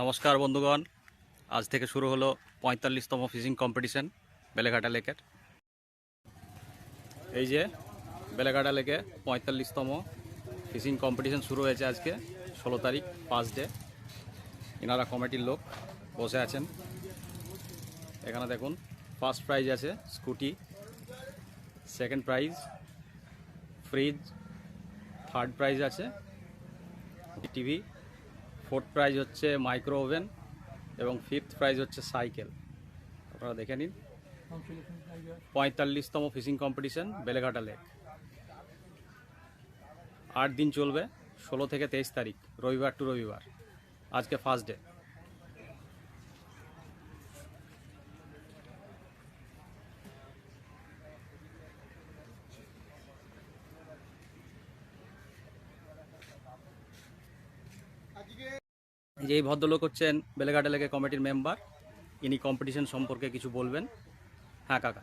নমস্কার বন্ধুগণ। আজ থেকে শুরু হলো পঁয়তাল্লিশতম ফিশিং কম্পিটিশন, বেলেঘাটা লেকের। এই যে বেলেঘাটা লেকে পঁয়তাল্লিশতম ফিশিং কম্পিটিশন শুরু হয়েছে আজকে, ষোলো তারিখ, পাঁচ ডে। এনারা কমিটির লোক বসে আছেন। এখানে দেখুন ফার্স্ট প্রাইজ আছে scooty second prize fridge third prize আছে টিভি ফোর্থ প্রাইজ হচ্ছে মাইক্রো ওভেন এবং ফিফথ প্রাইজ হচ্ছে সাইকেল আপনারা দেখে নিন। পঁয়তাল্লিশতম ফিশিং কম্পিটিশন বেলেঘাটা লেক আট দিন চলবে, ষোলো থেকে তেইশ তারিখ, রবিবার টু রবিবার। আজকে ফার্স্ট ডে যে এই ভদ্রলোক হচ্ছেন বেলেঘাট লেকে কমিটির মেম্বার ইনি কম্পিটিশন সম্পর্কে কিছু বলবেন। হ্যাঁ কাকা।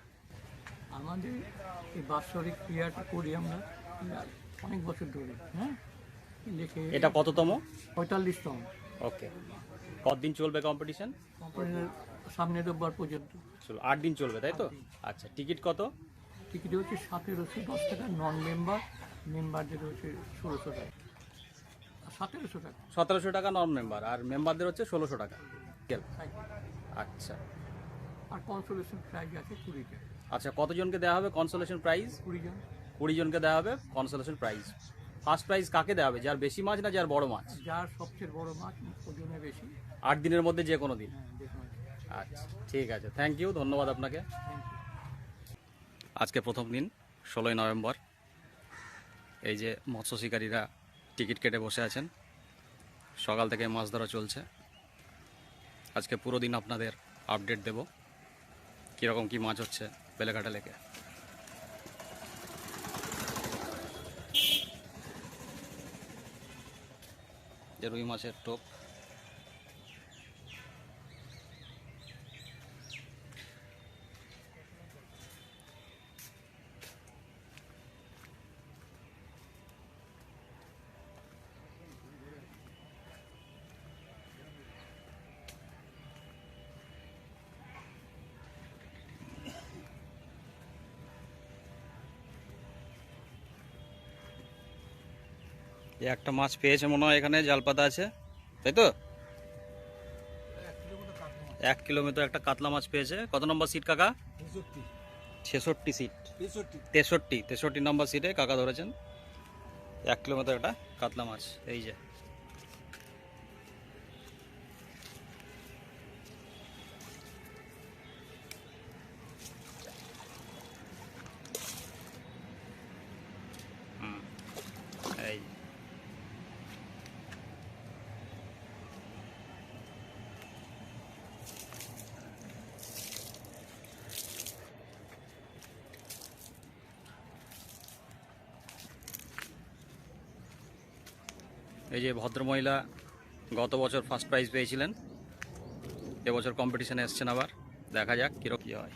আমাদের এই বাৎসরিক ক্রিয়াটা করি আমরা অনেক বছর ধরে হ্যাঁ? লিখে এটা কততম? পঁয়তাল্লিশতম। ওকে। কতদিন চলবে কম্পিটিশন সামনে রোববার পর্যন্ত। চলো আট দিন চলবে তাই তো? আচ্ছা টিকিট কত? টিকিট হচ্ছে সতেরোশো দশ টাকা নন মেম্বার মেম্বারদের হচ্ছে ষোলোশো টাকা। সতেরোশো টাকা। সতেরোশো টাকা নন মেম্বার আর মেম্বারদের হচ্ছে ষোলোশো টাকা। আচ্ছা। আর কনসোলেশন প্রাইজ আছে কুড়ি টাকা আচ্ছা কতজনকে দেওয়া হবে কনসোলেশন প্রাইজ কুড়ি জন। কুড়ি জনকে দেওয়া হবে কনসোলেশন প্রাইজ ফার্স্ট প্রাইজ কাকে দেওয়া হবে? যার বেশি মাছ না যার বড় মাছ? যার সবচেয়ে বড় মাছ ওজনে বেশি? আট দিনের মধ্যে যে কোনো দিন। হ্যাঁ আচ্ছা ঠিক আছে। থ্যাংক ইউ ধন্যবাদ আপনাকে। আজকে প্রথম দিন ষোলোই নভেম্বর। এই যে মৎস্য শিকারীরা টিকিট কেটে বসে আছেন। সকাল থেকে মাছ ধরা চলছে। আজকে পুরো দিন আপনাদের আপডেট দেব। কীরকম কি মাছ হচ্ছে বেলেঘাটা লেকে। যে রুই মাছের টোপ। একটা মাছ পেয়েছে মনে হয় এখানে জাল পাতা আছে। তাই তো? এক কিলোমিটার একটা কাতলা মাছ পেয়েছে। কত নম্বর সিট কাকা? ছেষট্টি সিট তেষট্টি তেষট্টি নম্বর সিটে কাকা ধরেছেন। এক কিলোমিটার একটা কাতলা মাছ, এই যে। এই যে ভদ্রমহিলা গত বছর ফার্স্ট প্রাইজ পেয়েছিলেন। এবছর কম্পিটিশানে এসছেন আবার। দেখা যাক কীরকম কী হয়।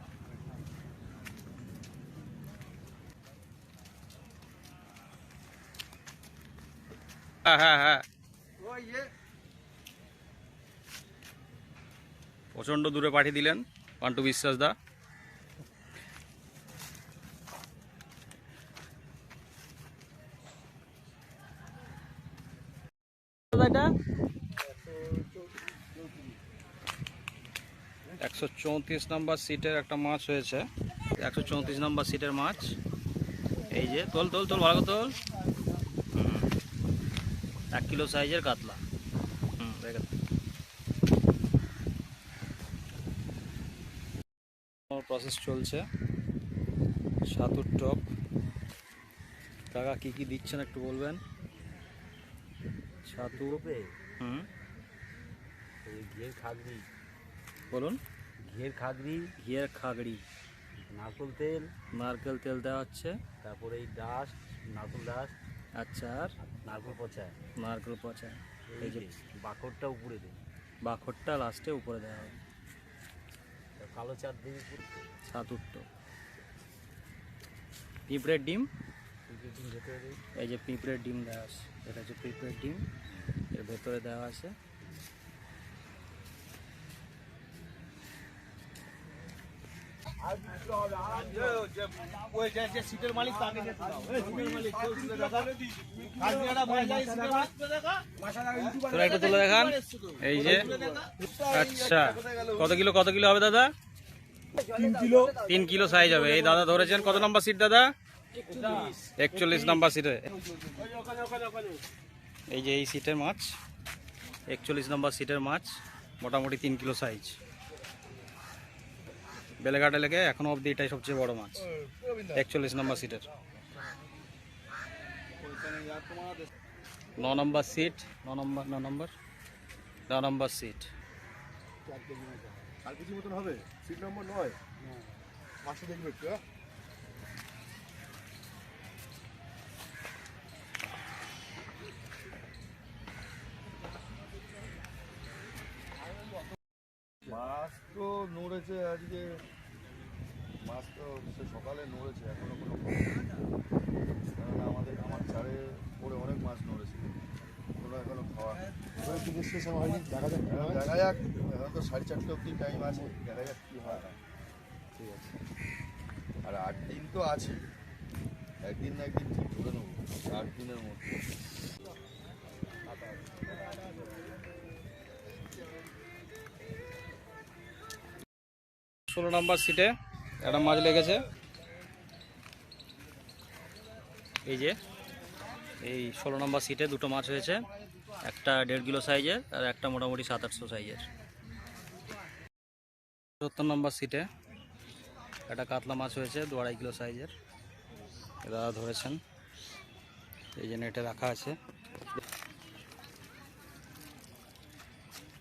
প্রচণ্ড দূরে পাঠিয়ে দিলেন পান্টু বিশ্বাস দা। একশো চৌত্রিশ নাম্বার সিটের একটা মাছ হয়েছে। একশো চৌত্রিশ নাম্বার সিটের মাছ। এই যে, তোল তোল তোল, ভালো তোল। এক কিলো সাইজের কাতলা। হুম প্রসেস চলছে। সাতুর টপ কাকা কি কি দিচ্ছেন একটু বলবেন? ছাতু হুম। ঘিয়ের খাগড়ি। বলুন। ঘিয়ের খাগড়ি। ঘিয়ের খাগড়ি। নারকোল তেল। নারকেল তেল দেওয়া হচ্ছে। তারপরে এই ডাস্ট নারকেল ডাস্ট। আচ্ছা আর? নারকোল পচা। নারকেল পচা। এই যে বাকরটা উপরে দিন বাকরটা লাস্টে উপরে দেওয়া হবে কালো চার দিয়ে। উপরে পিঁপড়ের ডিম? এই যে পিঁপড়ের ডিম দেওয়া আছে এটা হচ্ছে পিঁপড়ের ডিম। এর ভেতরে দেওয়া আছে। তুলে দেখান। এই যে। আচ্ছা। কত কিলো কত কিলো হবে দাদা? তিন কিলো সাইজ হবে। এই দাদা ধরেছেন কত নাম্বার সিট দাদা? একচল্লিশ নাম্বার সিটে এই যে এই সিটের মাছ। একচল্লিশ নাম্বার সিটের মাছ। মোটামুটি তিন কিলো সাইজ বেলেঘাটে লেগে এখনও অবধি এটাই সবচেয়ে বড় মাছ। একচল্লিশ নম্বর সিটের ন নম্বর সিট ন নম্বর ন নম্বর ন নম্বর সিট হ্যাঁ? মাছ তো নড়েছে আজকে। মাছ তো সে সকালে নড়েছে এখনও কোনো। কারণ আমাদের আমার চারে পরে অনেক মাছ নড়েছে। কোনো এখনও খাওয়া দেখা যাক দেখা যাক। এখন তো সাড়ে চারটে অব্দি টাইম আছে। দেখা যাক কী হয়। ঠিক আছে। আর আট দিন তো আছে। একদিন না একদিন ঠিক ধরে নেব। আট দিনের মধ্যে। ষোলো নম্বর সিটে একটা মাছ লেগেছে। এই যে, এই ষোলো নম্বর সিটে দুটো মাছ হয়েছে, একটা দেড় কিলো সাইজের আর একটা মোটামুটি সাত আটশো সাইজের। সত্তর নম্বর সিটে একটা কাতলা মাছ হয়েছে, দু আড়াই কিলো সাইজের। দাদা ধরেছেন, এই যে নেটে রাখা আছে।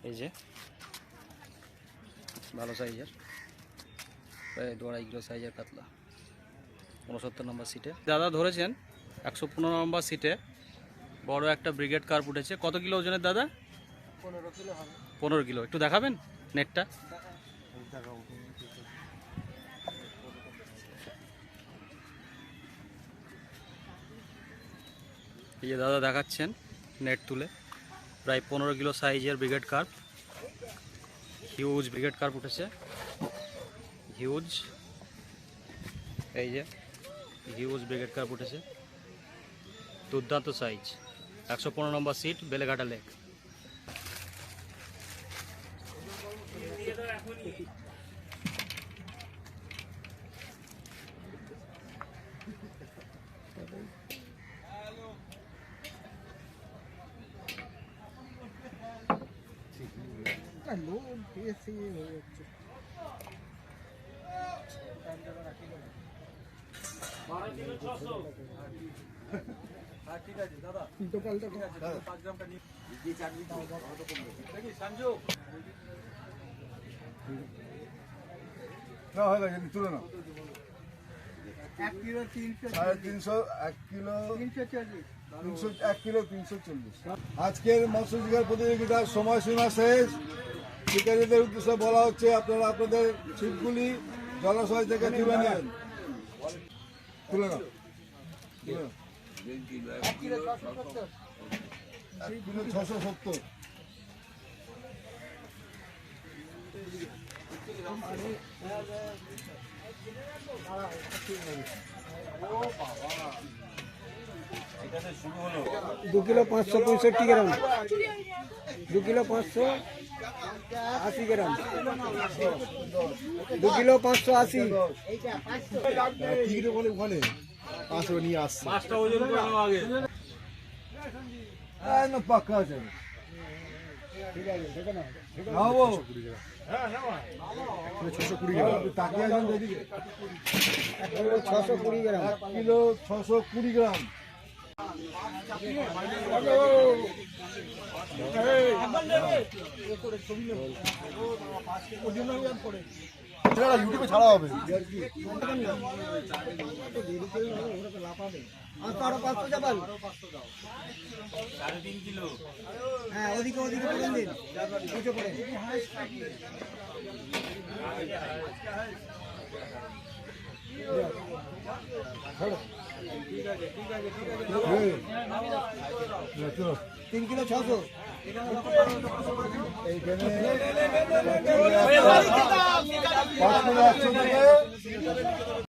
এই যে, ভালো সাইজের। প্রায় দু আড়াই কিলো সাইজের কাতলা। উনসত্তর নম্বর সিটে দাদা ধরেছেন একশো পনেরো নম্বর সিটে বড় একটা ব্রিগেড কার্প উঠেছে। কত কিলো ওজনের দাদা? পনেরো কিলো একটু দেখাবেন নেটটা এই যে দাদা দেখাচ্ছেন নেট তুলে। প্রায় পনেরো কিলো সাইজের brigade carp huge brigade carp উঠেছে। হিউজ এই যে হিউজ ব্রিগেড কার্প উঠেছে। দুর্দান্ত সাইজ একশো পনেরো number seat Beleghata lake loan পেয়েছে, হয়ে যাচ্ছে। এক কিলো এক কিলো তিনশো চল্লিশ আজকের মৎস্য শিকার প্রতিযোগিতার সময়সীমা শেষ। শিকারীদের উদ্দেশ্যে বলা হচ্ছে, আপনারা আপনাদের ছিপগুলি জলাশয় থেকে তুলে নেন তুলে নাও। ছশো সত্তর। দু কিলো পাঁচশো পঁয়ষট্টি গ্রাম। দু কিলো পাঁচশো আশি গ্রাম। দু কিলো পাঁচশো আশি। ওখানে পাঁচশো নিয়ে আসছে পাক্কা আছে ছশো কুড়ি গ্রাম। তাকিয়ে ছশো কুড়ি গ্রাম। কিলো ছশো কুড়ি গ্রাম। ইউটিউবে ছাড়া হবে হ্যাঁ ওদিকে ওদিকে তিন কিলো ছশো এইখানে পাঁচ